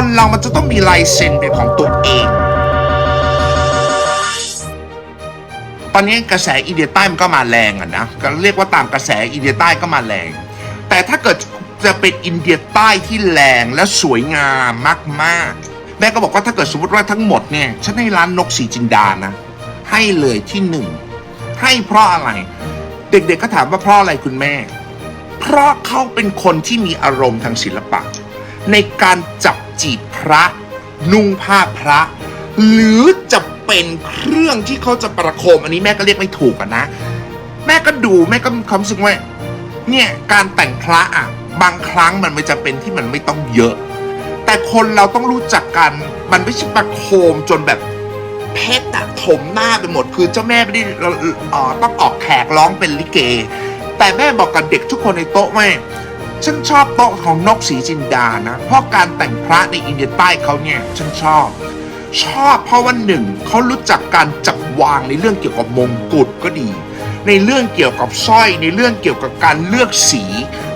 คนเรามันจะต้องมีลายเซ็นเป็นของตัวเอง ตอนนี้กระแสอินเดียใต้มันก็มาแรงอะนะก็เรียกว่าตามกระแสอินเดียใต้ก็มาแรง แต่ถ้าเกิดจะเป็นอินเดียใต้ที่แรงและสวยงามมากๆ แม่ก็บอกว่าถ้าเกิดสมมติว่าทั้งหมดเนี่ยฉันให้ร้านนกสีจินดานะ ให้เลยที่หนึ่งให้เพราะอะไร เด็กๆก็ถามว่าเพราะอะไรคุณแม่ เพราะเขาเป็นคนที่มีอารมณ์ทางศิลปะ ในการจับ ระนุ่งผ้าพระ หรือจะเป็นเครื่องที่เขาจะประโคม อันนี้แม่ก็เรียกไม่ถูกอะนะ แม่ก็ดูแม่ก็มีความรู้สึกว่าเนี่ยการแต่งพระอะบางครั้งมันไม่จะเป็นที่มันไม่ต้องเยอะ แต่คนเราต้องรู้จักกัน มันไม่ใช่ประโคมจนแบบเพชรอะถมหน้าไปหมดคือเจ้าแม่ไม่ได้ต้องออกแขกร้องเป็นลิเก แต่แม่บอกกับเด็กทุกคนในโต๊ะว่า ฉันชอบโต๊ะของนกสีจินดานะ เพราะการแต่งพระในอินเดียใต้เขาเนี่ย ฉันชอบ ชอบเพราะว่าหนึ่งเขารู้จักการจับวางในเรื่องเกี่ยวกับมงกุฎก็ดี ในเรื่องเกี่ยวกับสร้อย ในเรื่องเกี่ยวกับการเลือกสี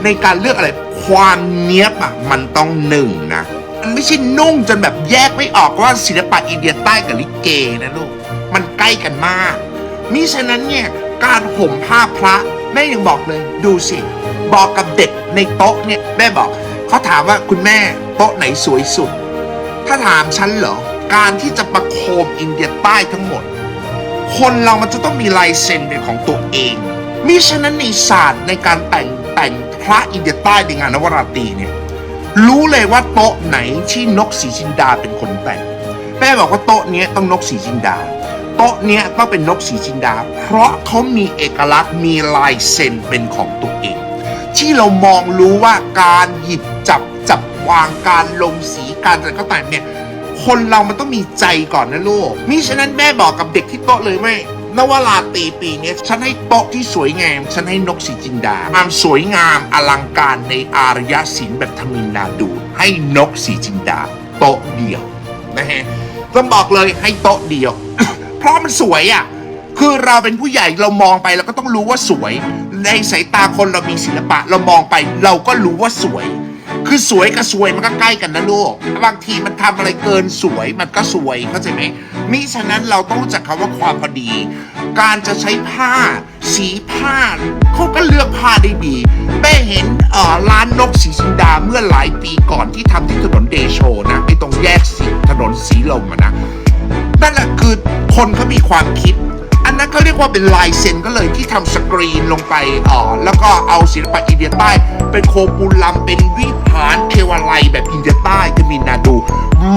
ในการเลือกอะไรความเนี้ยบอะมันต้องหนึ่งนะมันไม่ใช่นุ่งจนแบบแยกไม่ออกว่าศิลปะอินเดียใต้กับลิเกนะลูกมันใกล้กันมากมิฉะนั้นเนี่ยการห่มผ้าพระ แม่ยังบอกเลยดูสิ บอกกับเด็กในโต๊ะเนี่ยแม่บอกเขาถามว่าคุณแม่โต๊ะไหนสวยสุด ถ้าถามฉันเหรอ การที่จะประโคมอินเดียใต้ทั้งหมด คนเรามันจะต้องมีลายเซ็นเป็นของตัวเองมิฉะนั้นในศาสตร์ในการแต่งแต่งพระอินเดียใต้ในงานนวราตรีเนี่ยรู้เลยว่าโต๊ะไหนที่นกสีจินดาเป็นคนแต่งแม่บอกว่าโต๊ะนี้ต้องนกสีจินดา โต๊ะเนี้ยต้องเป็นนกสีจินดา เพราะเขามีเอกลักษณ์มีลายเซ็นเป็นของตัวเอง ที่เรามองรู้ว่าการหยิบจับจับวางการลงสีการอะไรก็ตามเนี่ยคนเรามันต้องมีใจก่อนนะลูกมิฉะนั้นแม่บอกกับเด็กที่โต๊ะเลยไม่นวราตีปีนี้ฉันให้โต๊ะที่สวยงาม ฉันให้นกสีจินดาความสวยงามอลังการในอารยศิลป์แบบทมินนาดู ให้นกสีจินดา โต๊ะเดียวนะฮะต้องบอกเลยให้โต๊ะเดียว เพราะมันสวยอะ คือเราเป็นผู้ใหญ่เรามองไปเราก็ต้องรู้ว่าสวย ในสายตาคนเรามีศิลปะ เรามองไปเราก็รู้ว่าสวย คือสวยกับสวยมันก็ใกล้กันนะลูก บางทีมันทำอะไรเกินสวยมันก็สวยเข้าใจไหมมิฉะนั้นเราต้องรู้จักคำว่าความพอดี การจะใช้ผ้า สีผ้าเขาก็เลือกผ้าได้ดีแม่เห็นเอ่อร้านนกสีชินดาเมื่อหลายปีก่อนที่ทำที่ถนนเดโชนะไอตรงแยกสีถนนสีลมนะ นั่นแหละคือคนเขามีความคิด อันนั้นเขาเรียกว่าเป็นลายเซ็นก็เลยที่ทำสกรีนลงไปอ๋อแล้วก็เอาศิลปะอินเดียใต้ เป็นโคปูลัมเป็นวิหารเทวาลัยแบบอินเดียใต้จะมีนาดู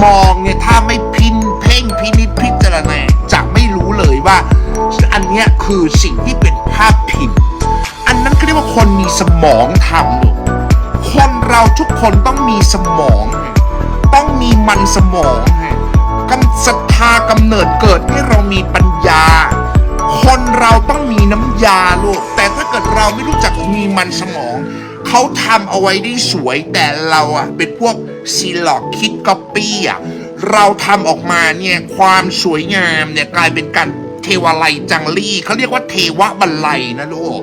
มองเนี่ยถ้าไม่พินเพ่งพินิจพิจารณาจะไม่รู้เลยว่า อันนี้คือสิ่งที่เป็นภาพพิมพ์ อันนั้นเขาเรียกว่าคนมีสมองทำลูกคนเราทุกคนต้องมีสมอง ต้องมีมันสมอง เนิดเกิดให้เรามีปัญญา คนเราต้องมีน้ำยาลูก แต่ถ้าเกิดเราไม่รู้จักมีมันสมอง เขาทำเอาไว้ได้สวยแต่เราอะเป็นพวกซีหลอกคิดก๊อปปี้อะเราทำออกมาเนี่ยความสวยงามเนี่ยกลายเป็นการเทวาลัยจังลี่เขาเรียกว่าเทวะบัลลัยนะลูก